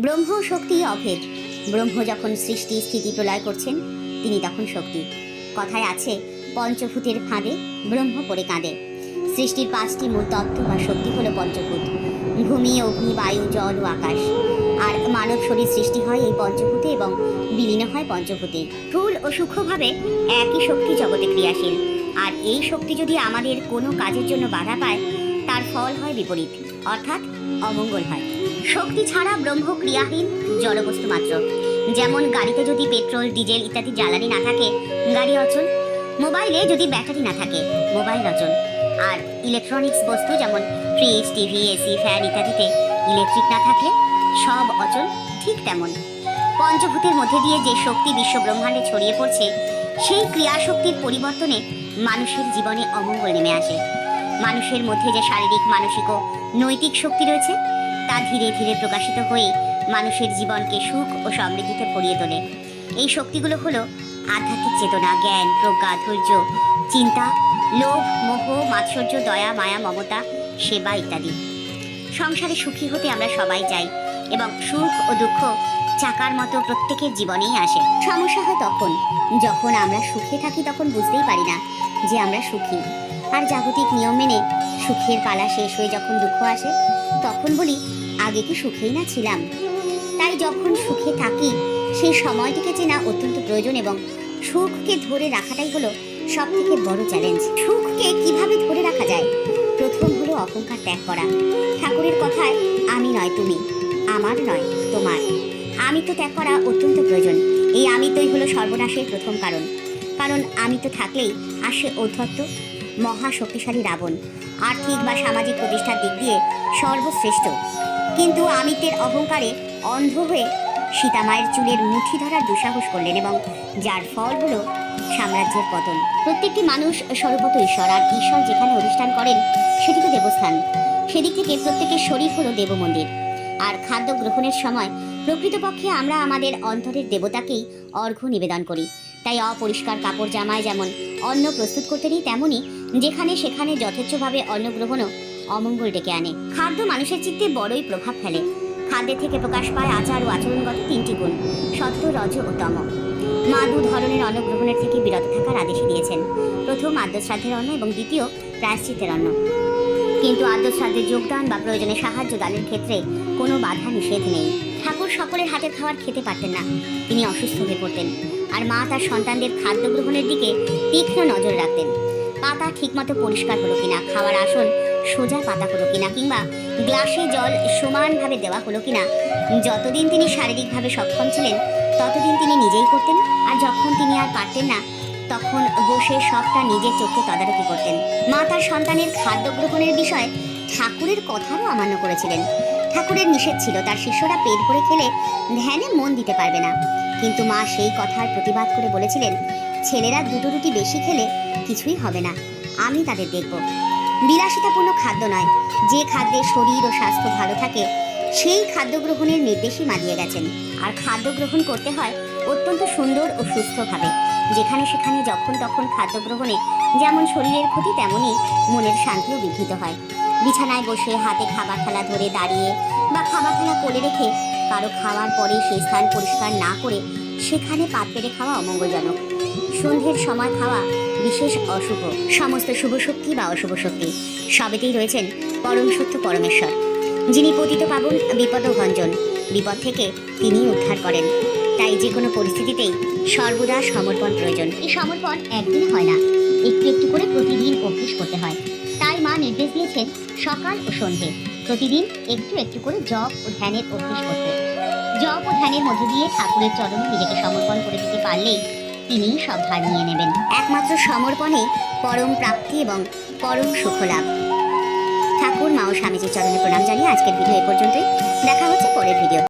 ব্রহ্ম শক্তি অভেদ। ব্রহ্ম যখন সৃষ্টি স্থিতি প্রলয় করছেন, তিনি তখন শক্তি। কথায় আছে, পঞ্চভূতের ফাঁদে ব্রহ্ম পড়ে কাঁদে। সৃষ্টির পাঁচটি মূল তত্ত্ব বা শক্তি হলো পঞ্চভূত। ভূমি, অগ্নি, বায়ু, জল ও আকাশ। আর মানব শরীর সৃষ্টি হয় এই পঞ্চভূতে এবং বিলীন হয় পঞ্চভূতে। স্থূল ও সূক্ষ্মভাবে একই শক্তি জগতে ক্রিয়াশীল। আর এই শক্তি যদি আমাদের কোনো কাজের জন্য বাধা পায়, তার ফল হয় বিপরীত। অর্থাৎ অমঙ্গল হয়। শক্তি ছাড়া ব্রহ্ম ক্রিয়াহীন জড়বস্তু মাত্র। যেমন গাড়িতে যদি পেট্রোল, ডিজেল ইত্যাদি জ্বালানি না থাকে, গাড়ি অচল। মোবাইলে যদি ব্যাটারি না থাকে, মোবাইল অচল। আর ইলেকট্রনিক্স বস্তু যেমন ফ্রিজ, টিভি, এসি, ফ্যান ইত্যাদিতে ইলেকট্রিক না থাকলে সব অচল, ঠিক তেমন। পঞ্চভূতের মধ্যে দিয়ে যে শক্তি বিশ্ব ব্রহ্মাণ্ডে ছড়িয়ে পড়ছে, সেই ক্রিয়াশক্তির পরিবর্তনে মানুষের জীবনে অমঙ্গল নেমে আসে। মানুষের মধ্যে যে শারীরিক, মানসিক ও নৈতিক শক্তি রয়েছে, তা ধীরে ধীরে প্রকাশিত হয়ে মানুষের জীবনকে সুখ ও সমৃদ্ধিতে ভরিয়ে তোলে। এই শক্তিগুলো হলো আধ্যাত্মিক চেতনা, জ্ঞান, প্রজ্ঞা, ধৈর্য, চিন্তা, লোভ, মোহ, মাৎসর্য, দয়া, মায়া, মমতা, সেবা ইত্যাদি। সংসারে সুখী হতে আমরা সবাই চাই এবং সুখ ও দুঃখ চাকার মতো প্রত্যেকের জীবনেই আসে। সমস্যা হয় তখন, যখন আমরা সুখে থাকি তখন বুঝতেই পারি না যে আমরা সুখী। আর জাগতিক নিয়ম মেনে সুখের পালা শেষ হয়ে যখন দুঃখ আসে, তখন বলি, আগে কি সুখেই না ছিলাম? তাই যখন সুখে থাকি, সেই সময়টিকে চেনা অত্যন্ত প্রয়োজন এবং সুখকে ধরে রাখাটাই হলো সব থেকে বড় চ্যালেঞ্জ সুখকে কীভাবে ধরে রাখা যায়? প্রথম হলো অহংকার ত্যাগ করা। ঠাকুরের কথায়, আমি নয় তুমি, আমার নয় তোমার। আমি তো ত্যাগ করা অত্যন্ত প্রয়োজন। এই আমিত্বই হলো সর্বনাশের প্রথম কারণ। কারণ আমি তো থাকলেই আসে ঔদ্ধত্য মহা শক্তিশালী রাবণ। আর্থিক বা সামাজিক প্রতিষ্ঠার দিক দিয়ে সর্বশ্রেষ্ঠ। কিন্তু আমিত্বের অহংকারে অন্ধ হয়ে সীতামায়ের চুলের মুঠি ধরার দুঃসাহস করলেন এবং যার ফল হলো সাম্রাজ্যের পতন। প্রত্যেকটি মানুষ স্বরূপত ঈশ্বর, আর ঈশ্বর যেখানে অধিষ্ঠান করেন তো দেবস্থান। সেদিক থেকে প্রত্যেকের শরীর হলো দেবমন্দির। আর খাদ্য গ্রহণের সময় প্রকৃতপক্ষে আমরা আমাদের অন্তরের দেবতাকেই অর্ঘ্য নিবেদন করি। তাই অপরিষ্কার কাপড় জামায় যেমন অন্ন প্রস্তুত করতে নেই তেমনই যেখানে সেখানে যথেচ্ছভাবে অন্ন গ্রহণও অমঙ্গল ডেকে আনে। খাদ্য মানুষের চিত্তে বড়ই প্রভাব ফেলে। খাদ্যের থেকে প্রকাশ পায় আচার ও আচরণগত তিনটি গুণ সত্য রজ ও তম। মা দু ধরনের অন্ন গ্রহণের থেকে বিরত থাকার আদেশ দিয়েছেন। প্রথম আদ্যশ্রাদ্ধের অন্ন এবং দ্বিতীয় প্রায়শ্চিতের অন্ন। কিন্তু আদ্যশ্রাদ্ধে যোগদান বা প্রয়োজনে সাহায্য দানের ক্ষেত্রে কোনো বাধা নিষেধ নেই। ঠাকুর সকলের হাতের খাবার খেতে পারতেন না। তিনি অসুস্থ হয়ে পড়তেন। আর মা তার সন্তানদের খাদ্য গ্রহণের দিকে তীক্ষ্ণ নজর রাখতেন। পাতা ঠিকমতো পরিষ্কার হলো কিনা, খাওয়ার আসন সোজা পাতা হলো কিনা, কিংবা গ্লাসে জল সমানভাবে দেওয়া হলো কিনা, যতদিন তিনি শারীরিকভাবে সক্ষম ছিলেন, ততদিন তিনি নিজেই করতেন, আর যখন তিনি আর পারতেন না, তখন বসে সবটা নিজের চোখে তদারকি করতেন। মা তার সন্তানের খাদ্য গ্রহণের বিষয়ে ঠাকুরের কথারও অমান্য করেছিলেন। ঠাকুরের নিষেধ ছিল, তার শিষ্যরা পেট ভরে খেলে ধ্যানে মন দিতে পারবে না। কিন্তু মা সেই কথার প্রতিবাদ করে বলেছিলেন ছেলেরা দুটো রুটি বেশি খেলে কিছুই হবে না। আমি তাদের দেখব। বিলাসিতাপূর্ণ খাদ্য নয়। যে খাদ্যে শরীর ও স্বাস্থ্য ভালো থাকে, সেই খাদ্য গ্রহণের নির্দেশই মানিয়ে গেছেন। আর খাদ্য গ্রহণ করতে হয় অত্যন্ত সুন্দর ও সুস্থভাবে। যেখানে সেখানে যখন তখন খাদ্য গ্রহণে যেমন শরীরের ক্ষতি তেমনই মনের শান্তিও বিঘ্নিত হয়। বিছানায় বসে হাতে খাবার খেলা ধরে দাঁড়িয়ে বা খাবার থালা কোলে রেখে কারও খাওয়ার পরে সেই স্থান পরিষ্কার না করে সেখানে পাত পেরে খাওয়া অমঙ্গলজনক। সন্ধ্যের সময় খাওয়া বিশেষ অশুভ। সমস্ত শুভ শক্তি বা অশুভ শক্তি সবেতেই রয়েছেন পরম সত্য পরমেশ্বর, যিনি পতিত পাবন, বিপদ ভঞ্জন, বিপদ থেকে তিনি উদ্ধার করেন। তাই যে কোনো পরিস্থিতিতেই সর্বদা সমর্পণ প্রয়োজন। এই সমর্পণ একদিন হয় না, একটু একটু করে প্রতিদিন অভ্যেস করতে হয়। তাই মা নির্দেশ দিয়েছেন সকাল ও সন্ধে প্রতিদিন একটু একটু করে জপ ও ধ্যানের অভ্যেস করতে। জপ ও ধ্যানের মধ্যে দিয়ে ঠাকুরের চরণে নিজেকে সমর্পণ করে দিতে পারলেই তিনি সব ভার নিয়ে নেবেন। একমাত্র সমর্পণে পরম প্রাপ্তি এবং পরম সুখ লাভ ঠাকুর, মা ও স্বামীজির চরণে প্রণাম জানিয়ে আজকের ভিডিও এ পর্যন্তই। দেখা হচ্ছে পরের ভিডিও